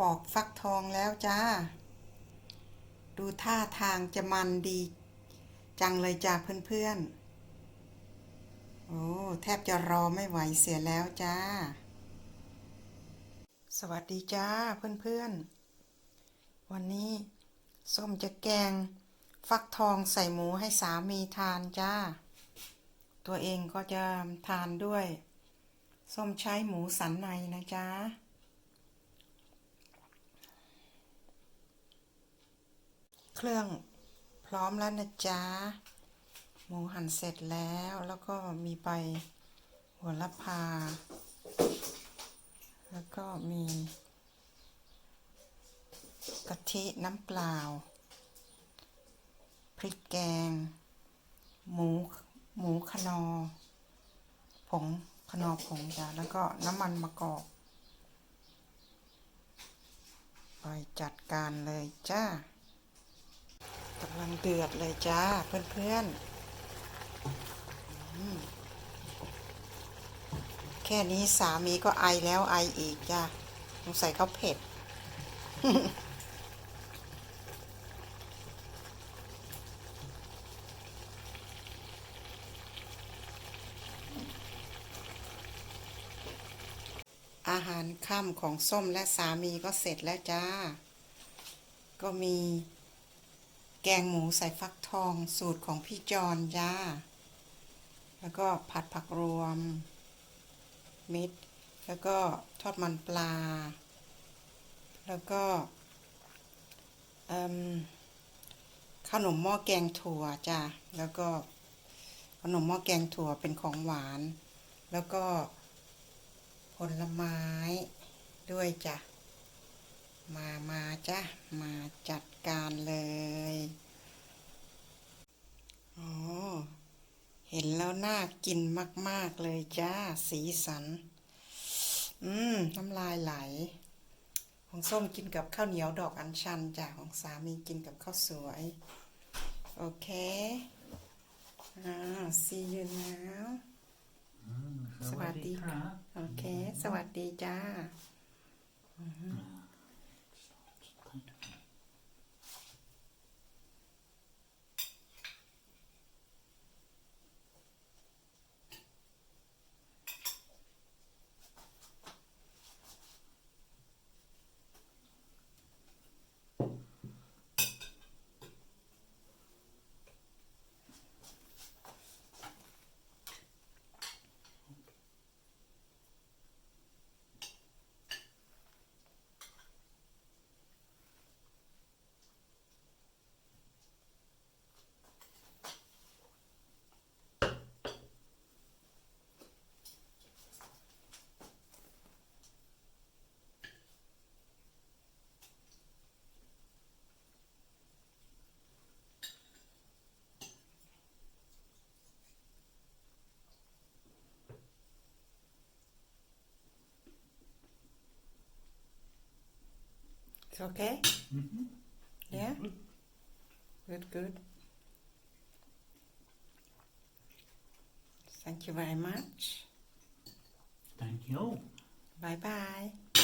ปอกฟักทองแล้วจ้า ดูท่าทางจะมันดี จังเลยจ้าเพื่อนๆ โอ้ แทบจะรอไม่ไหวเสียแล้วจ้า สวัสดีจ้าเพื่อนๆ วันนี้ส้มจะแกงฟักทองใส่หมูให้สามีทานจ้า ตัวเองก็จะทานด้วย ส้มใช้หมูสันในนะจ๊ะ เครื่องพร้อมแล้วนะจ๊ะ หมูหั่นเสร็จแล้วแล้วก็มีใบหัวละพา แล้วก็มีกะทิน้ำเปล่า พริกแกง หมูหมูขนอ ผงขนอผงจ้ะแล้วก็น้ำมันมะกอกไปจัดการเลยจ้า กำลังเดือดเลยจ้าเพื่อนๆอืมแค่นี้สามีก็ไอแล้วไออีกจ้าสงสัยเขาเผ็ด อาหารค่ำของส้มและสามีก็เสร็จแล้วจ้า ก็มี แกงหมูใส่ฟักทองสูตรของพี่จอนจ้า แล้วก็ผัดผักรวม มิตร แล้วก็ทอดมันปลา แล้วก็ขนมหม้อแกงถั่วจ้า แล้วก็ขนมหม้อแกงถั่วเป็นของหวาน แล้วก็ผลไม้ด้วยจ้ะ มามาจ้ะ มาจัดการเลยโอ้เห็นแล้วน่ากินมาก ๆ เลยจ้า สีสัน อืม น้ำลายไหล ของส้มกินกับข้าวเหนียวดอกอัญชันจ้ะ ของสามีกินกับข้าวสวย โอเคอ่า see you now สวัสดีค่ะ โอเค สวัสดีจ้า It's okay? Mm-hmm. Yeah? Mm-hmm. Good, good. Thank you very much. Thank you. Bye bye.